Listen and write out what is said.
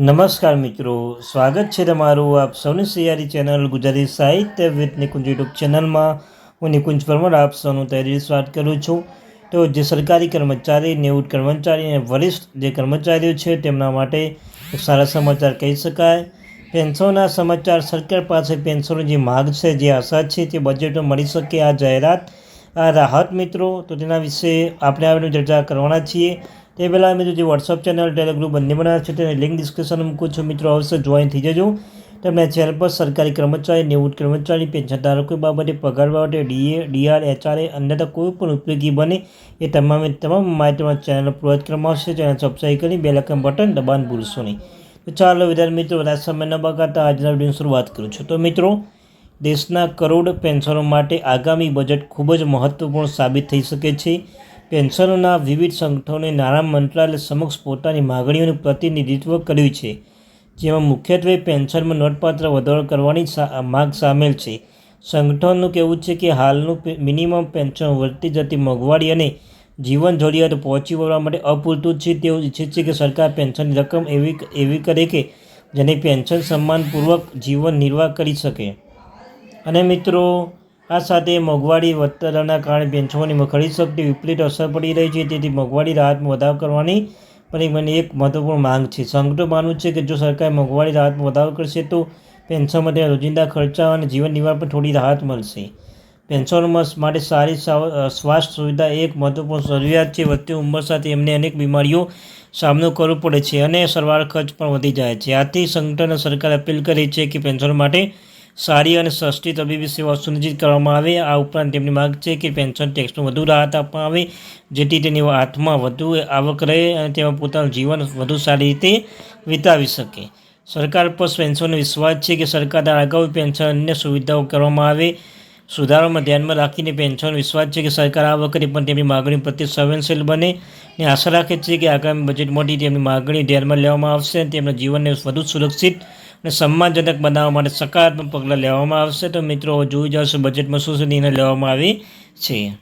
નમસ્કાર મિત્રો, સ્વાગત છે તમારું આપ સૌની સિયારી ચેનલ ગુજરાતી સાહિત્ય વિથ નિકુંજ યુટ્યુબ ચેનલમાં. હું નિકુંજ પરમાર, આપ સૌનું તૈયારી સ્વાગત કરું છું. તો જે સરકારી કર્મચારી, નેવું કર્મચારી અને વરિષ્ઠ જે કર્મચારીઓ છે, તેમના માટે સારા સમાચાર કહી શકાય. પેન્શનના સમાચાર, સરકાર પાસે પેન્શનની જે માગ છે, જે આશા છે, તે બજેટમાં મળી શકે આ જાહેરાત. આ રાહત મિત્રો, તો તેના વિશે આપણે આવીને ચર્ચા કરવાના છીએ. તે પહેલાં મિત્રો જે વોટ્સઅપ ચેનલ ટેલિગ્રુપ બંને બનાવ્યા છે, તેની લિંક ડિસ્ક્રિપ્શન મૂકું છું. મિત્રો અવશ્ય જોઈન થઈ જજો. તમને ચેનલ પર સરકારી કર્મચારી, નિવૃત્ત કર્મચારી, પેન્શન ધારકો બાબતે પગાર બાબતે ડીએ ડીઆર એચઆરએ અન્યથા કોઈ પણ ઉપયોગી બને એ તમામે તમામ માહિતી તમારા ચેનલ પ્રોવાઈડ કરવામાં આવશે ચેનલ સબસ્ક્રાઈબ કરી બે લખન બટન દબાણ ભૂલશો નહીં. તો ચાલો, વિદ્યાર્થી મિત્રો, વધારે સમય ન બગાડતા આજના વિડીયોની શરૂઆત કરું છું. તો મિત્રો, દેશના કરોડ પેન્શનો માટે આગામી બજેટ ખૂબ જ મહત્વપૂર્ણ સાબિત થઈ શકે છે. પેન્શનોના વિવિધ સંગઠનોએ નાણાં મંત્રાલય સમક્ષ પોતાની માગણીઓનું પ્રતિનિધિત્વ કર્યું છે, જેમાં મુખ્યત્વે પેન્શનમાં નોંધપાત્ર વધારો કરવાની માગ સામેલ છે. સંગઠનનું કહેવું છે કે હાલનું મિનિમમ પેન્શન વધતી જતી મોંઘવારી અને જીવન જરૂરિયાત પહોંચી વળવા માટે અપૂરતું છે તેઓ ઈચ્છે છે કે સરકાર પેન્શનની રકમ એવી એવી કરે કે જેને પેન્શન સન્માનપૂર્વક જીવન નિર્વાહ કરી શકે. અને મિત્રો આ સાથે મોંઘવારી વધતાના કારણે પેન્શનોની ખરીદ શક્તિ વિપરીત અસર પડી રહી છે. તેથી મોંઘવારી રાહતમાં વધારો કરવાની પણ એક મહત્વપૂર્ણ માંગ છે. સંગઠનો માનવું છે કે જો સરકાર મોંઘવારી રાહતમાં વધારો કરશે તો પેન્શન માટે રોજિંદા ખર્ચા અને જીવન નિર્વાહ પર થોડી રાહત મળશે. પેન્શનોમાં માટે સારી સ્વાસ્થ્ય સુવિધા એક મહત્વપૂર્ણ જરૂરિયાત છે. વધતી ઉંમર સાથે એમને અનેક બીમારીઓ સામનો કરવો પડે છે અને સરવાર ખર્ચ પણ વધી જાય છે. આથી સંગઠન સરકાર અપીલ કરી છે કે પેન્શન માટે સારી અને સસ્તી તબીબી સેવાઓ સુનિશ્ચિત કરવામાં આવે. આ ઉપરાંત તેમની માંગ છે કે પેન્શન ટેક્સનું વધુ રાહત આપવામાં આવે, જેથી તેની હાથમાં વધુ આવક રહે અને તેમાં પોતાનું જીવન વધુ સારી રીતે વિતાવી શકે. સરકાર પર પેન્શનનો વિશ્વાસ છે કે સરકાર દ્વારા અગાઉ પેન્શન અન્ય સુવિધાઓ કરવામાં આવે. સુધારામાં ધ્યાનમાં રાખીને પેન્શન વિશ્વાસ છે કે સરકાર આ વખતે પણ તેમની માગણી પ્રત્યે સંવેદનશીલ બને. અને આશા રાખે છે કે આગામી બજેટમાંથી તેમની માગણી ધ્યાનમાં લેવામાં આવશે અને તેમના જીવનને વધુ સુરક્ષિત અને સન્માનજનક બનાવવા માટે સકારાત્મક પગલાં લેવામાં આવશે. તો મિત્રો, જોઈ જશે બજેટમાં શું શું નિર્ણય લેવામાં આવી છે.